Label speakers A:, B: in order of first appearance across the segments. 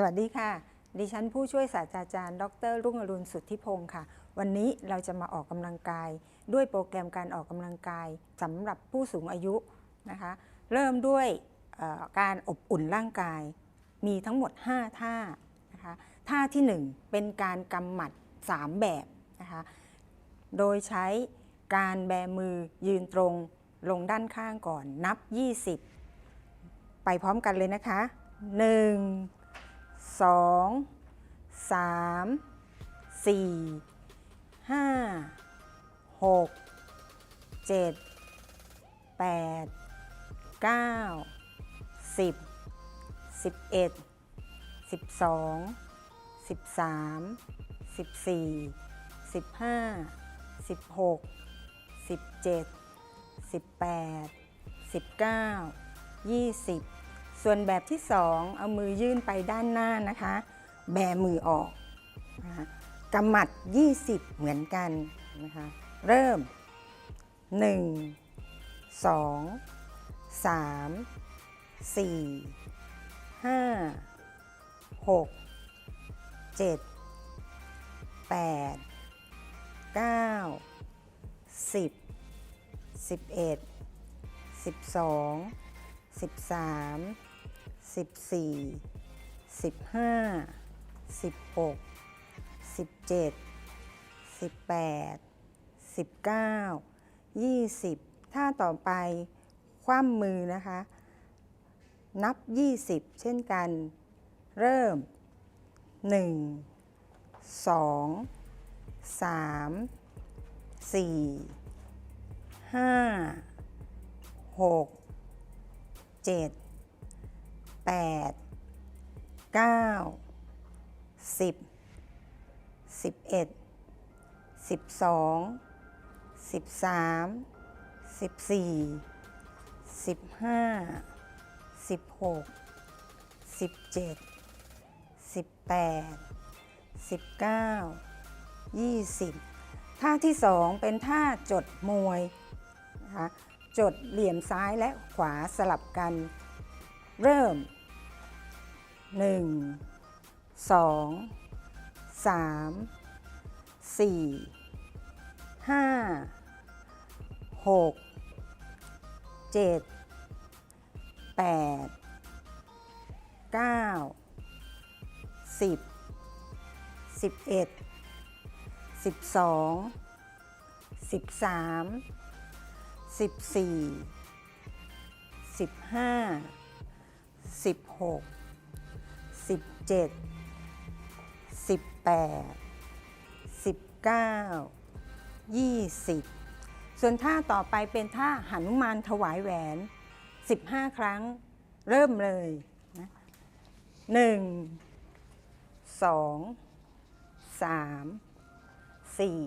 A: สวัสดีค่ะ ดิฉันผู้ช่วยศาสตราจารย์ ดร รุ่งอรุณสุทธิพงศ์ค่ะ วันนี้เราจะมาออกกำลังกายด้วยโปรแกรมการออกกำลังกายสำหรับผู้สูงอายุนะคะ เริ่มด้วยการอบอุ่นร่างกาย มีทั้งหมด 5 ท่านะคะ ท่าที่ 1 เป็นการกำหมัด 3 แบบนะคะ โดยใช้การแบมือยืนตรงลงด้านข้างก่อนนับ 20 ไปพร้อมกันเลยนะคะ1สองสามสี่ห้าหกเจ็ดแปดเก้าสิบสิบเอ็ดสิบสองสิบสามสิบสี่สิบห้าสิบหกสิบเจ็ดสิบแปดสิบเก้ายี่สิบส่วนแบบที่สอง เอามือยื่นไปด้านหน้านะคะ แบมือออกนะะกำหมัด 20 เหมือนกันนะคะ เริ่ม 1 2 3 4 5 6 7 8 9 10 11 12 13 20ท่าต่อไปคว่ำมือนะคะ นับ 20 เช่นกัน เริ่ม 1 2 3 4 5 6 7ดเก้าสิบสิบเอ็ดสิบสองสิบสามสิบสี่สิบห้าสิบหกสิบเจ็ดสิบแปดสิบเก้ายี่สิบท่าที่สองเป็นท่าจดมวยนะคะจดเหลี่ยมซ้ายและขวาสลับกันเริ่มหนึ่ง สอง สามสี่ห้าหกเจ็ดแปดเก้าสิบสิบเอ็ดสิบสอง สิบสามสิบสี่สิบห้า สิบหกเจ็ด สิบแปด สิบเก้า ยี่สิบ ส่วนท่าต่อไปเป็นท่าหนุมานถวายแหวน 15 ครั้ง เริ่มเลยนะหนึ่ง สอง สาม สี่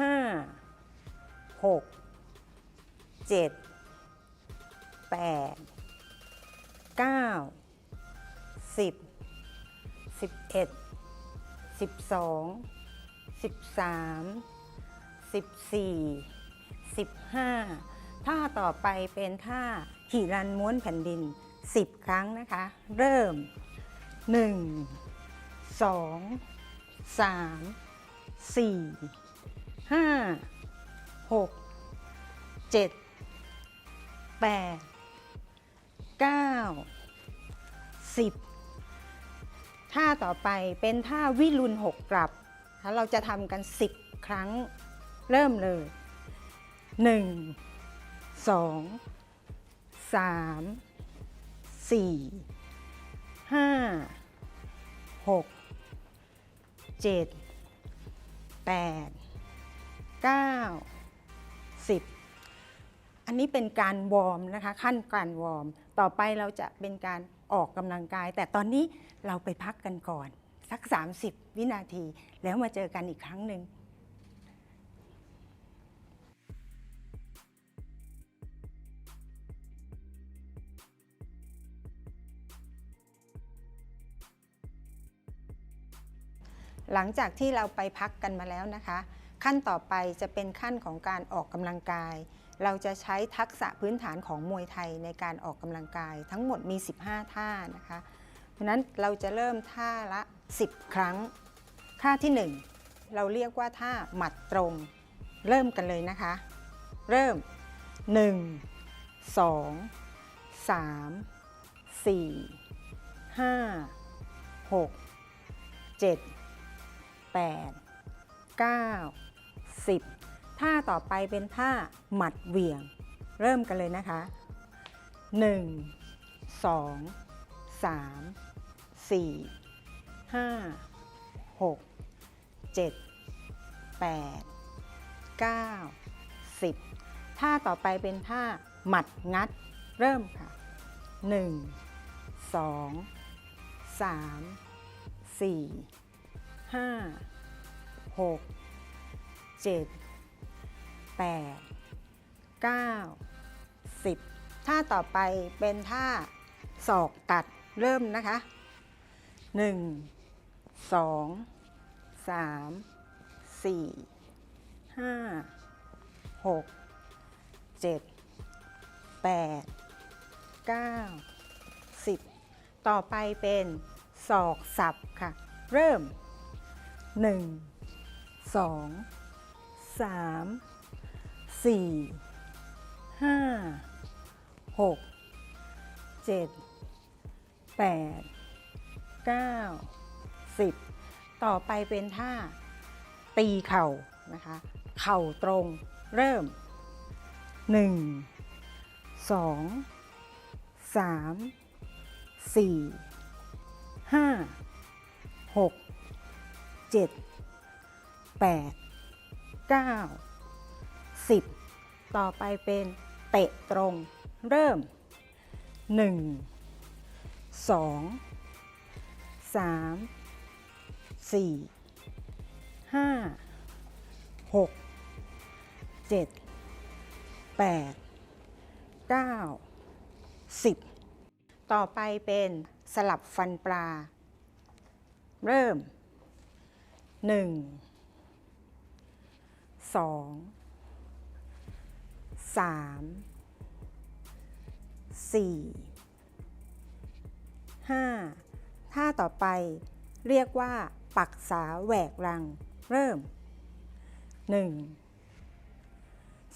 A: ห้า หก เจ็ด แปด เก้า สิบ11 12 13 14 15ท่าต่อไปเป็นท่าขี่รันม้วนแผ่นดิน 10 ครั้งนะคะ เริ่ม 1 2 3 4 5 6 7 8 9 10ท่าต่อไปเป็นท่าวิรุณหกกลับ เราจะทำกัน 10 ครั้งเริ่มเลย 1 2 3 4 5 6 7 8 9 10 อันนี้เป็นการวอร์มนะคะขั้นการวอร์ม ต่อไปเราจะเป็นการออกกำลังกาย แต่ตอนนี้เราไปพักกันก่อน สัก 30 วินาทีแล้วมาเจอกันอีกครั้งหนึ่ง หลังจากที่เราไปพักกันมาแล้วนะคะ ขั้นต่อไปจะเป็นขั้นของการออกกำลังกายเราจะใช้ทักษะพื้นฐานของมวยไทยในการออกกำลังกายทั้งหมดมี 15 ท่านะคะ เพราะนั้นเราจะเริ่มท่าละ 10 ครั้ง ท่าที่ 1 เราเรียกว่าท่าหมัดตรง เริ่มกันเลยนะคะ เริ่ม 1 2 3 4 5 6 7 8 9 10ท่าต่อไปเป็นท่าหมัดเหวี่ยง เริ่มกันเลยนะคะ 1 2 3 4 5 6 7 8 9 10 ท่าต่อไปเป็นท่าหมัดงัดเริ่มค่ะ 1 2 3 4 5 6 7 8 9 10ท่าต่อไปเป็นท่าศอกตัดเริ่มนะคะ 1 2 3 4 5 6 7 8 9 10 ต่อไปเป็นศอกสับค่ะ เริ่ม 1 2 3สี่ห้าหกเจ็ดแปดเก้าสิบต่อไปเป็นท่าตีเข่านะคะ เข่าตรงเริ่มหนึ่งสองสามสี่ห้าหกเจ็ดแปดเก้าสิบต่อไปเป็นเตะตรง เริ่ม 1 2 3 4 5 6 7 8 9 10 ต่อไปเป็นสลับฟันปลา เริ่ม 1 2สามสี่ห้าท่าต่อไปเรียกว่าปักษาแหวกรัง เริ่มหนึ่ง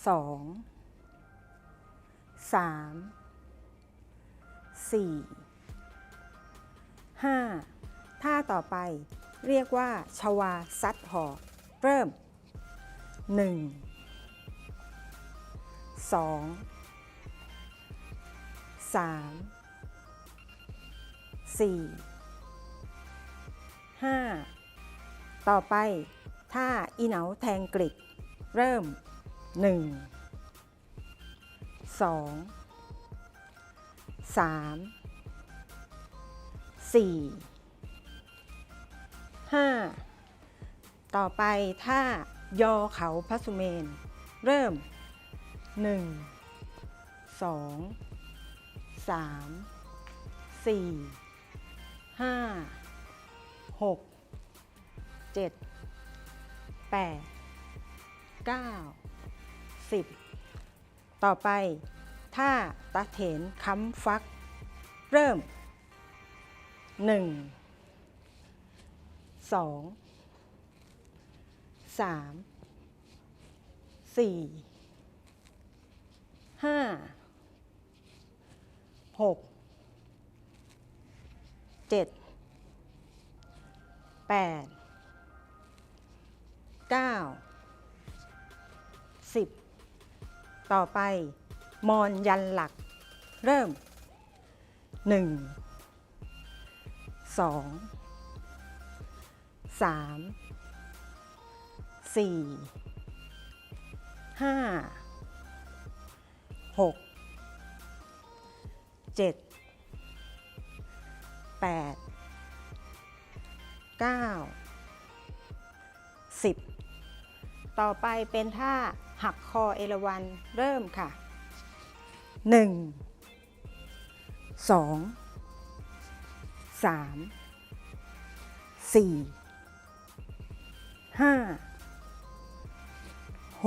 A: สองสามสี่ห้าท่าต่อไปเรียกว่าชวาซัดหอกเริ่มหนึ่งสองสามสี่ห้าต่อไปท่าอีเหนาแทงกริดเริ่มหนึ่งสองสามสี่ห้าต่อไปท่ายอเขาพระสุเมน เริ่มนึ่งสองสามสี่ห้าหกเจ็ดแปดเก้าสิบต่อไป ถ้าตะเถนค้ำฟัก เริ่มหนึ่งสองสามสี่ห้าหกเจ็ดแปดเก้าสิบต่อไป มอนยันหลัก เริ่มหนึ่งสองสามสี่ห้า6 7 8 9 10 ต่อไปเป็นท่า หักคอเอราวันเริ่มค่ะ1 2 3 4 5 6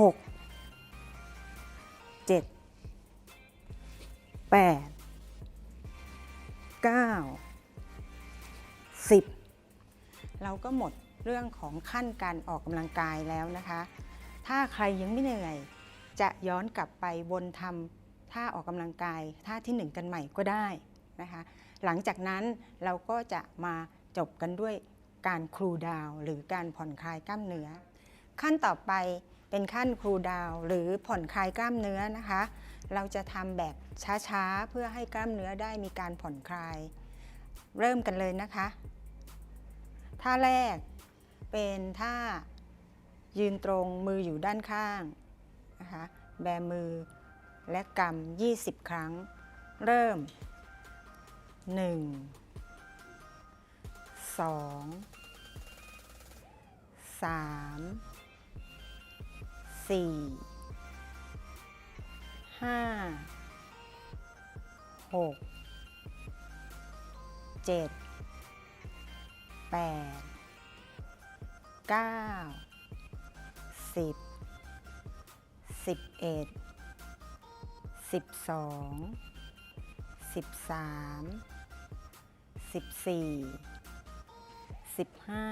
A: 7 8 9 10 เราก็หมดเรื่องของขั้นการออกกำลังกายแล้วนะคะ ถ้าใครยังไม่เหนื่อย จะย้อนกลับไปวนทำท่าออกกำลังกายท่าที่หนึ่งกันใหม่ก็ได้นะคะ หลังจากนั้นเราก็จะมาจบกันด้วยการครูดาวหรือการผ่อนคลายกล้ามเนื้อขั้นต่อไปเป็นขั้นครูดาวหรือผ่อนคลายกล้ามเนื้อนะคะเราจะทำแบบช้าๆ เพื่อให้กล้ามเนื้อได้มีการผ่อนคลาย เริ่มกันเลยนะคะ ท่าแรกเป็นท่า ยืนตรงมืออยู่ด้านข้างนะคะแบมือและกำ20 ครั้ง เริ่ม 1 2 3 4ห้าหกเจ็ดแปดเก้าสิบสิบเอ็ดสิบสองสิบสามสิบสี่สิบห้า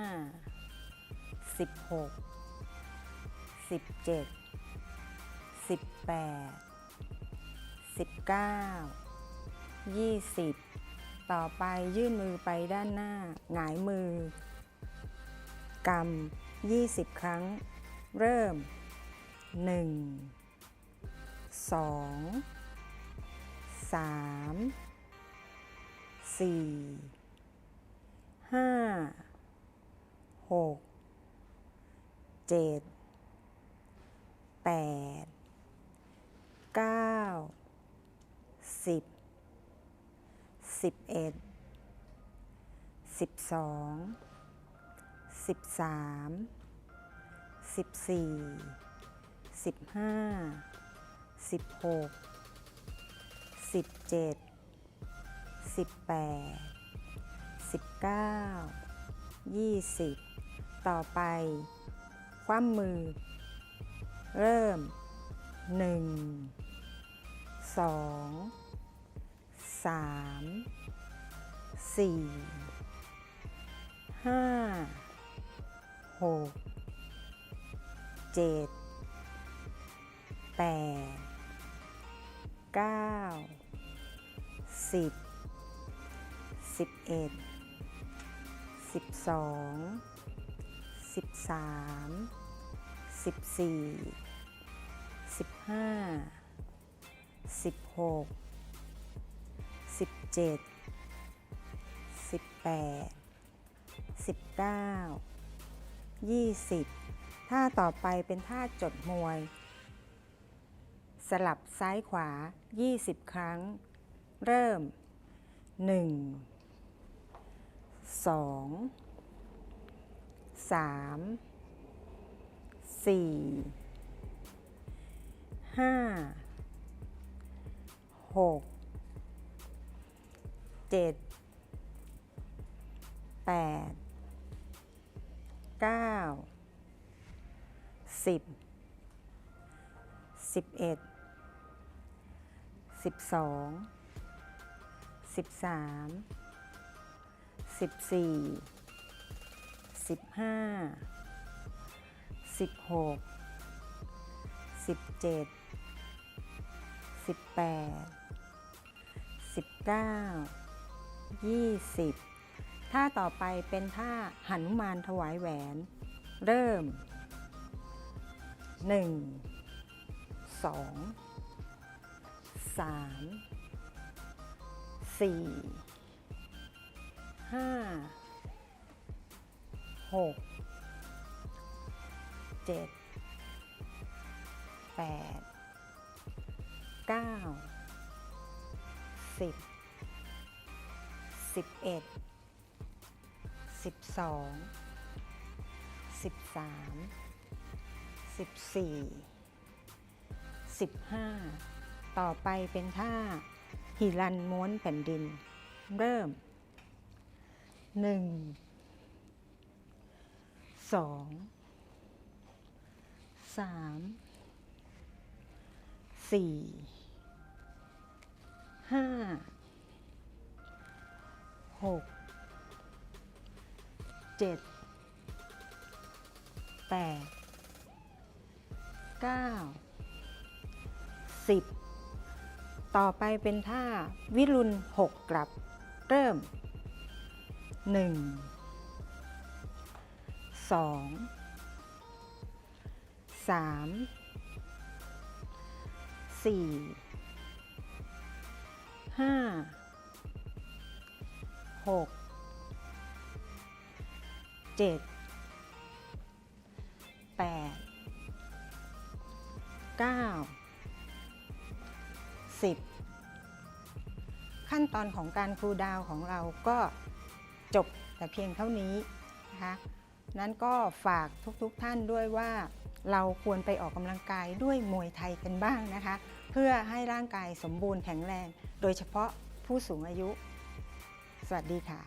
A: สิบหกสิบเจ็ดสิบแปด19 20 ต่อไปยื่นมือไปด้านหน้า หงายมือกำ20 ครั้ง เริ่ม1 2 3 4 5 6 7 8 9สิบสิบเอ็ดสิบสองสิบสามสิบสี่สิบห้าสิบหกสิบเจ็ดสิบแปดสิบเก้ายี่สิบต่อไป คว่ำมือ เริ่มหนึ่งสองสามสี่ห้าหกเจ็ดแปดเก้าสิบสิบเอ็ดสิบสองสิบสามสิบสี่สิบห้าสิบหกเจ็ด สิบแปด สิบเก้า ยี่สิบท่าต่อไปเป็นท่าจดมวย สลับซ้ายขวา 20 ครั้ง เริ่ม1 2 3 4 5 6เจ็ดแปดเก้าสิบสิบเอ็ดสิบสองสิบสามสิบสี่สิบห้าสิบหกสิบเจ็ดสิบแปดสิบเก้า20ท่าต่อไปเป็นท่าหันุมานถวายแหวน เริ่ม 1 2 3 4 5 6 7 8 9 10สิบเอ็ด สิบสอง สิบสาม สิบสี่ สิบห้า ต่อไปเป็นท่าหิรันม้วนแผ่นดิน เริ่มหนึ่งสองสามสี่ห้าหกเจ็ดแปดเก้าสิบต่อไปเป็นท่าวิรุณหกกลับ เริ่มหนึ่งสองสามสี่ห้าหกเจ็ดแปดเก้าสิบขั้นตอนของการครูดาวของเราก็จบแต่เพียงเท่านี้นะคะนั้นก็ฝากทุกๆทท่านด้วยว่าเราควรไปออกกำลังกายด้วยมวยไทยกันบ้างนะคะ เพื่อให้ร่างกายสมบูรณ์แข็งแรง โดยเฉพาะผู้สูงอายุสวัสดีค่ะ